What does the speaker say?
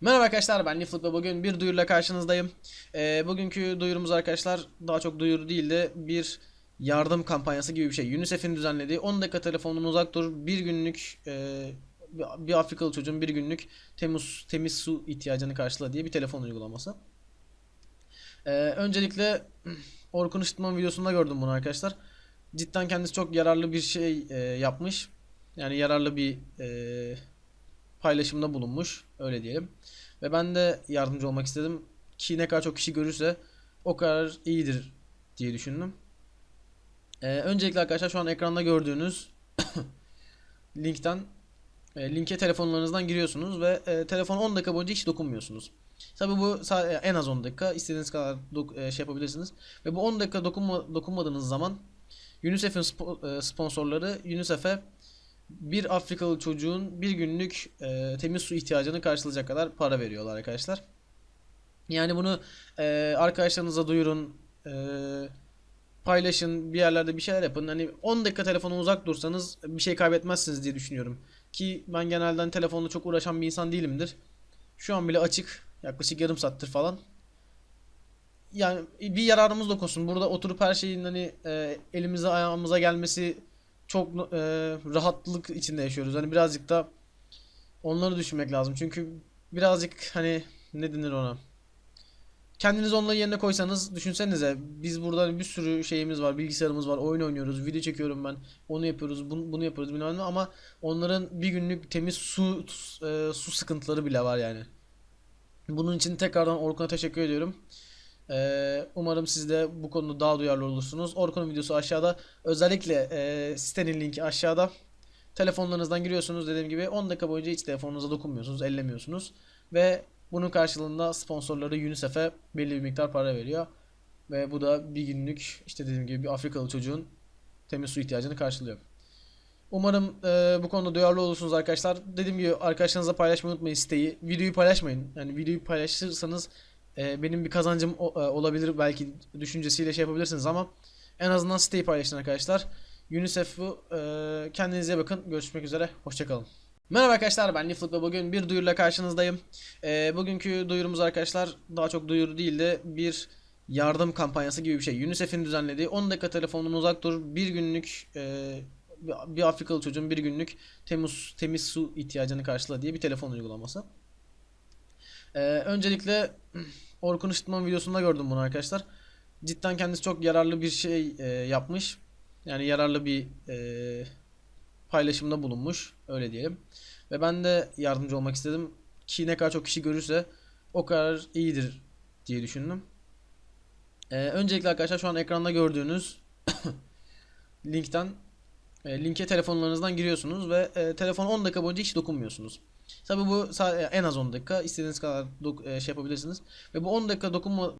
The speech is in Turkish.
Merhaba arkadaşlar ben Lifut ve bugün bir duyuruyla karşınızdayım. Ee, bugünkü duyurumuz arkadaşlar daha çok duyuru değil de bir yardım kampanyası gibi bir şey. UNICEF'in düzenlediği 10 dakika telefonundan uzak dur bir günlük e, bir- Afrikalı çocuğun bir günlük temiz, temiz su ihtiyacını karşıla diye bir telefon uygulaması. Ee, öncelikle Orkun Işıtman videosunda gördüm bunu arkadaşlar. Cidden kendisi çok yararlı bir şey e, yapmış. Yani yararlı bir e, paylaşımda bulunmuş. Öyle diyelim. Ve ben de yardımcı olmak istedim. Ki ne kadar çok kişi görürse o kadar iyidir diye düşündüm. Ee, öncelikle arkadaşlar şu an ekranda gördüğünüz linkten e, linke telefonlarınızdan giriyorsunuz ve e, telefon 10 dakika boyunca hiç dokunmuyorsunuz. Tabi bu sa- en az 10 dakika istediğiniz kadar e, şey yapabilirsiniz. Ve bu 10 dakika dokunma- dokunmadığınız zaman UNICEF'in spo- e, sponsorları UNICEF'e bir Afrikalı çocuğun bir günlük e, temiz su ihtiyacını karşılayacak kadar para veriyorlar arkadaşlar. Yani bunu e, arkadaşlarınıza duyurun, e, paylaşın, bir yerlerde bir şeyler yapın. Hani 10 dakika telefona uzak dursanız bir şey kaybetmezsiniz diye düşünüyorum. Ki ben genelden telefonla çok uğraşan bir insan değilimdir. Şu an bile açık. Yaklaşık yarım saattir falan. Yani bir yararımız dokunsun. Burada oturup her şeyin hani e, elimize ayağımıza gelmesi çok e, rahatlık içinde yaşıyoruz. Hani birazcık da onları düşünmek lazım. Çünkü birazcık hani ne denir ona? Kendiniz onların yerine koysanız düşünsenize biz burada hani bir sürü şeyimiz var, bilgisayarımız var, oyun oynuyoruz, video çekiyorum ben, onu yapıyoruz, bunu, bunu yapıyoruz bilmem ne ama onların bir günlük temiz su e, su sıkıntıları bile var yani. Bunun için tekrardan Orkun'a teşekkür ediyorum. Ee, umarım siz de bu konuda daha duyarlı olursunuz. Orkun'un videosu aşağıda. Özellikle e, sitenin linki aşağıda. Telefonlarınızdan giriyorsunuz dediğim gibi 10 dakika boyunca hiç telefonunuza dokunmuyorsunuz, ellemiyorsunuz. Ve bunun karşılığında sponsorları UNICEF'e belli bir miktar para veriyor. Ve bu da bir günlük işte dediğim gibi bir Afrikalı çocuğun temiz su ihtiyacını karşılıyor. Umarım e, bu konuda duyarlı olursunuz arkadaşlar. Dediğim gibi arkadaşlarınızla paylaşmayı unutmayın siteyi. Videoyu paylaşmayın. Yani videoyu paylaşırsanız e, benim bir kazancım e, olabilir belki düşüncesiyle şey yapabilirsiniz ama en azından siteyi paylaşın arkadaşlar. UNICEF'u e, kendinize iyi bakın. Görüşmek üzere. Hoşçakalın. Merhaba arkadaşlar ben Lifut ve bugün bir duyuruyla karşınızdayım. E, bugünkü duyurumuz arkadaşlar daha çok duyuru değil de bir yardım kampanyası gibi bir şey. UNICEF'in düzenlediği 10 dakika telefonundan uzak dur bir günlük e, bir- Afrikalı çocuğun bir günlük temiz temiz su ihtiyacını karşıla diye bir telefon uygulaması. Ee, öncelikle Orkun Işıtman videosunda gördüm bunu arkadaşlar. Cidden kendisi çok yararlı bir şey e, yapmış. Yani yararlı bir e, paylaşımda bulunmuş. Öyle diyelim. Ve ben de yardımcı olmak istedim. Ki ne kadar çok kişi görürse o kadar iyidir diye düşündüm. Ee, öncelikle arkadaşlar şu an ekranda gördüğünüz linkten e, linke telefonlarınızdan giriyorsunuz ve e, telefon 10 dakika boyunca hiç dokunmuyorsunuz. Tabi bu en az 10 dakika istediğiniz kadar e, şey yapabilirsiniz. Ve bu 10 dakika dokunma